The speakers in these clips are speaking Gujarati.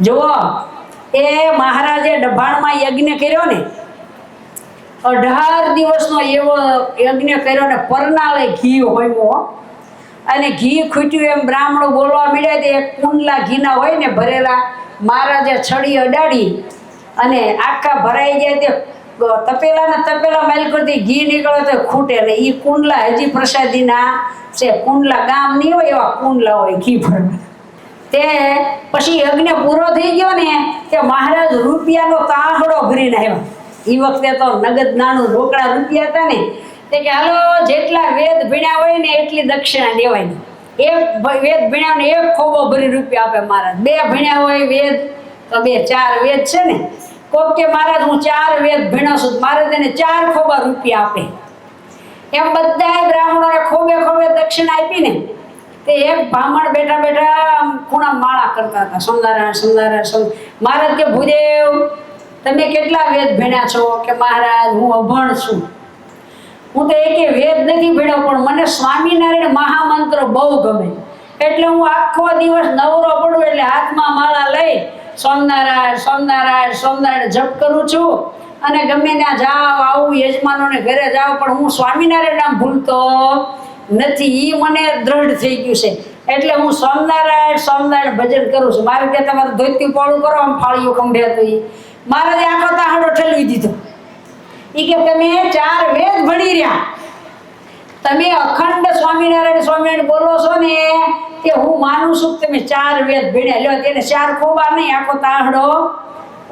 જુઓ, એ મહારાજે ડભાણમાં યજ્ઞ કર્યો ને, અઢાર દિવસનો એવો યજ્ઞ કર્યો ને, પરનાળે ઘી હોમ્યો અને ઘી ખૂટ્યું એમ બ્રાહ્મણો બોલવા મળ્યા તે એક કુંડલા ઘીના હોય ને ભરેલા, મહારાજે છડી અડાડી અને આખા ભરાઈ જાય તે, તપેલા ને તપેલા માઇલ કરતી ઘી નીકળે તો ખૂટે ને એ કુંડલા હજી પ્રસાદીના છે. કુંડલા ગામ નહીં હોય એવા કુંડલા હોય ઘી ભરવા તે પછી યજ્ઞ પૂરો થઈ ગયો ને, તે મહારાજ રૂપિયાનો તાહડો ભરીને આવ્યો. એ વખતે તો નગદ નાનું રોકડા રૂપિયા હતા ને, તે કે હાલો, જેટલા વેદ ભીણ્યા હોય ને એટલી દક્ષિણા દેવાય એક વેદ ભણ્યા ને એક ખોબો ભરી રૂપિયા આપે મહારાજ. બે ભણ્યા હોય વેદ, તો બે ચાર વેદ છે ને. કોક કે, મહારાજ, હું ચાર વેદ ભણ્યો છું, મારે એને ચાર ખોબા રૂપિયા આપે. એમ બધા બ્રાહ્મણોને ખોબે ખોબે દક્ષિણા આપીને તે એક બ્રાહ્મણ બેઠા બેઠા કરતા હતા. સોમનારાયણ સોમનારાયણ સોમ મહારાજ કે, ભૂદેવ, તમે કેટલા વેદ ભણ્યા છો? કે, મહારાજ, હું અભણ છું. હું તો એકે વેદ નથી ભણ્યો, પણ મને સ્વામિનારાયણ મહામંત્ર બહુ ગમે. એટલે હું આખો દિવસ નવરો પડું, એટલે હાથમાં માળા લઈ સોમનારાયણ સોમનારાયણ સોમનારાયણ જપ કરું છું. અને ગમે ત્યાં જાઓ આવું યજમાનોને ઘરે જાઓ પણ હું સ્વામિનારાયણ નામ ભૂલતો નથી. એ મને દ્રઢ થઈ ગયું છે. એટલે હું સોમનારાયણ સોમનારાયણ ભજન કરું છું. મારે ત્યાં તમારે ધોતી પોળું કરો, આમ ફાળીઓ કંભે તો એ મહારાજે આખો તાહડો ઠેલવી દીધો. એ કે તમે ચાર વેદ ભણી રહ્યા. તમે અખંડ સ્વામિનારાયણ સ્વામિનારાયણ બોલો છો ને, તે હું માનું છું તમે ચાર વેદ ભણ્યા. લ્યો, તેને ચાર ખોબા નહીં, આખો તાહડો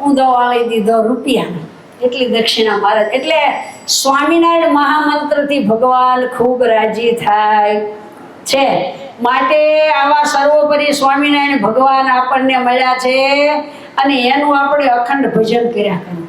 ઊંધો વાળી દીધો રૂપિયાનો. એટલી દક્ષિણા મહારાજ. એટલે સ્વામિનારાયણ મહામંત્રથી ભગવાન ખૂબ રાજી થાય. છે. માટે આવા સર્વોપરી સ્વામિનારાયણ ભગવાન આપણને મળ્યા છે અને એનું આપણે અખંડ ભજન કર્યા કરવું